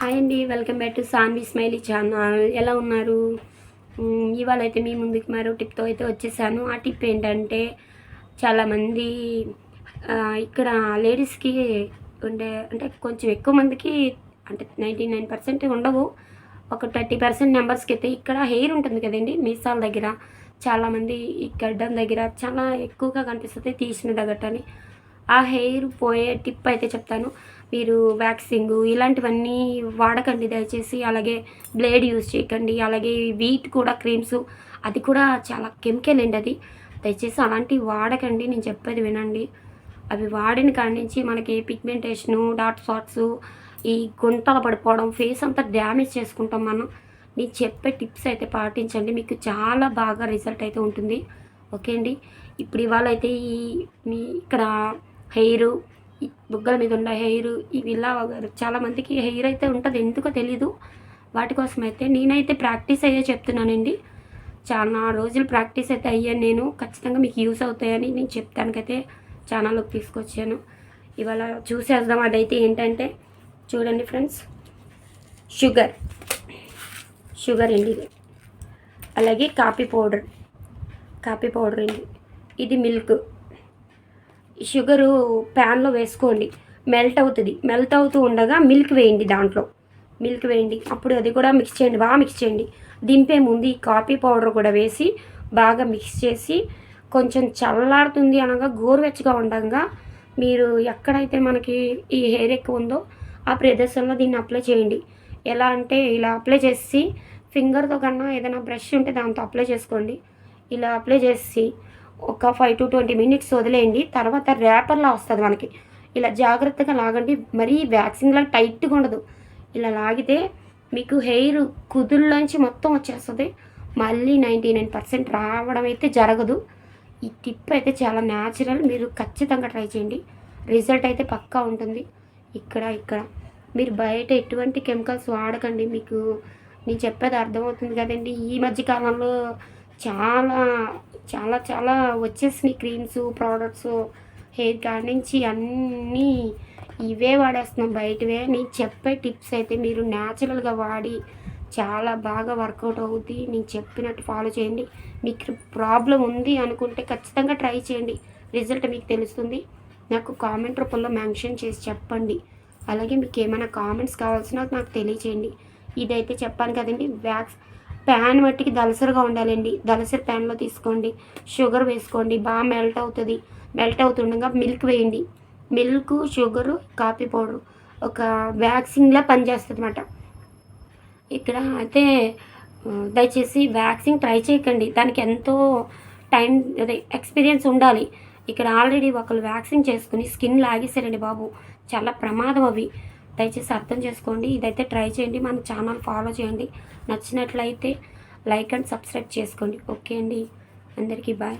Hi అండి welcome back to Saanvi smiley channel. ఎలా ఉన్నారు? ఇవాళ అయితే మీ ముందుకు మరో టిప్తో అయితే వచ్చేసాను. ఆ టిప్ ఏంటంటే చాలామంది ఇక్కడ లేడీస్కి ఉండే అంటే కొంచెం ఎక్కువ మందికి అంటే నైంటీ నైన్ పర్సెంట్ ఉండవు. ఒక థర్టీ పర్సెంట్ నెంబర్స్కి అయితే ఇక్కడ హెయిర్ ఉంటుంది కదండి మీసాల దగ్గర. చాలామంది ఈ గడ్డం దగ్గర చాలా ఎక్కువగా కనిపిస్తుంది తీసిన దగ్గరని ఆ హెయిర్ పోయే టిప్ అయితే చెప్తాను. మీరు వ్యాక్సింగ్ ఇలాంటివన్నీ వాడకండి దయచేసి. అలాగే బ్లేడ్ యూజ్ చేయకండి. అలాగే వీట్ కూడా క్రీమ్స్ అది కూడా చాలా కెమికల్ అండి అది. దయచేసి అలాంటివి వాడకండి. నేను చెప్పేది వినండి. అవి వాడిన కాడి నుంచి మనకి పిగ్మెంటేషను డాట్ స్పాట్స్ ఈ గుంటలు పడిపోవడం ఫేస్ అంతా డ్యామేజ్ చేసుకుంటాం మనం. నేను చెప్పే టిప్స్ అయితే పాటించండి. మీకు చాలా బాగా రిజల్ట్ అయితే ఉంటుంది. ఓకే అండి. ఇప్పుడు ఇవాళ అయితే ఈ మీ ఇక్కడ హెయిర్ బుగ్గల మీద ఉన్న హెయిర్ ఇవి ఇలా చాలా మందికి హెయిర్ అయితే ఉంటుంది. ఎందుకో తెలీదు. వాటి కోసం అయితే నేనైతే ప్రాక్టీస్ అయ్యే చెప్తున్నానండి. చాలా రోజులు ప్రాక్టీస్ అయితే అయ్యాను నేను. ఖచ్చితంగా మీకు యూస్ అవుతాయని నేను చెప్తానికైతే ఛానల్లోకి తీసుకొచ్చాను. ఇవాళ చూసేద్దాం అదైతే ఏంటంటే చూడండి ఫ్రెండ్స్. షుగర్. షుగర్ అండి ఇది. అలాగే కాఫీ పౌడర్. కాఫీ పౌడర్ అండి. ఇది మిల్క్. షుగరు ప్యాన్లో వేసుకోండి. మెల్ట్ అవుతుంది. మెల్ట్ అవుతూ ఉండగా మిల్క్ వేయండి దాంట్లో. మిల్క్ వేయండి. అప్పుడు అది కూడా మిక్స్ చేయండి. బాగా మిక్స్ చేయండి. దింపే ముందు ఈ కాఫీ పౌడర్ కూడా వేసి బాగా మిక్స్ చేసి కొంచెం చల్లారుతుంది అనగా గోరువెచ్చగా ఉండగా మీరు ఎక్కడైతే మనకి ఈ హెయిర్ ఎక్కువ ఉందో ఆ ప్రదేశంలో దీన్ని అప్లై చేయండి. ఎలా అంటే ఇలా అప్లై చేసి ఫింగర్తో కన్నా ఏదైనా బ్రష్ ఉంటే దాంతో అప్లై చేసుకోండి. ఇలా అప్లై చేసి ఒక ఫైవ్ టు ట్వంటీ మినిట్స్ వదిలేయండి. తర్వాత ర్యాపర్లా వస్తుంది మనకి. ఇలా జాగ్రత్తగా లాగండి. మరీ వ్యాక్సిన్లా టైట్గా ఉండదు. ఇలా లాగితే మీకు హెయిర్ కుదుల్లోంచి మొత్తం వచ్చేస్తుంది. మళ్ళీ నైంటీ నైన్ పర్సెంట్ రావడం అయితే జరగదు. ఈ టిప్ అయితే చాలా న్యాచురల్ మీరు ఖచ్చితంగా ట్రై చేయండి. రిజల్ట్ అయితే పక్కా ఉంటుంది. ఇక్కడ ఇక్కడ. మీరు బయట ఎటువంటి కెమికల్స్ వాడకండి. మీకు నేను చెప్పేది అర్థమవుతుంది కదండి. ఈ మధ్య కాలంలో చాలా చాలా చాలా వచ్చేసినాయి క్రీమ్స్ ప్రోడక్ట్స్ హెయిర్ కాడ నుంచి అన్నీ ఇవే వాడేస్తున్నాం బయటవే. నేను చెప్పే టిప్స్ అయితే మీరు న్యాచురల్గా వాడి చాలా బాగా వర్కౌట్ అవుతుంది నేను చెప్పినట్టు ఫాలో చేయండి. మీకు ప్రాబ్లం ఉంది అనుకుంటే ఖచ్చితంగా ట్రై చేయండి. రిజల్ట్ మీకు తెలుస్తుంది. నాకు కామెంట్ రూపంలో మెన్షన్ చేసి చెప్పండి. అలాగే మీకు ఏమైనా కామెంట్స్ కావాల్సిన నాకు తెలియచేయండి. ఇదైతే చెప్పాను కదండి వ్యాక్స్ ప్యాన్ మట్టికి దలసరిగా ఉండాలండి. దలసరి ప్యాన్లో తీసుకోండి. షుగర్ వేసుకోండి. బాగా మెల్ట్ అవుతుంది. మెల్ట్ అవుతుండగా మిల్క్ వేయండి. మిల్క్ షుగరు కాఫీ పౌడర్ ఒక వ్యాక్సిన్లా పనిచేస్తుంది అన్నమాట ఇక్కడ అయితే దయచేసి వ్యాక్సిన్ ట్రై చేయకండి. దానికి ఎంతో టైం అదే ఎక్స్పీరియన్స్ ఉండాలి. ఇక్కడ ఆల్రెడీ ఒకళ్ళు వ్యాక్సిన్ చేసుకుని స్కిన్ లాగేశారండి బాబు. చాలా ప్రమాదం అవి. దయచేసి అర్థం చేసుకోండి. ఇదైతే ట్రై చేయండి. మన ఛానల్ ఫాలో చేయండి. నచ్చినట్లయితే లైక్ అండ్ సబ్స్క్రైబ్ చేసుకోండి. ఓకే అండి. అందరికీ బాయ్.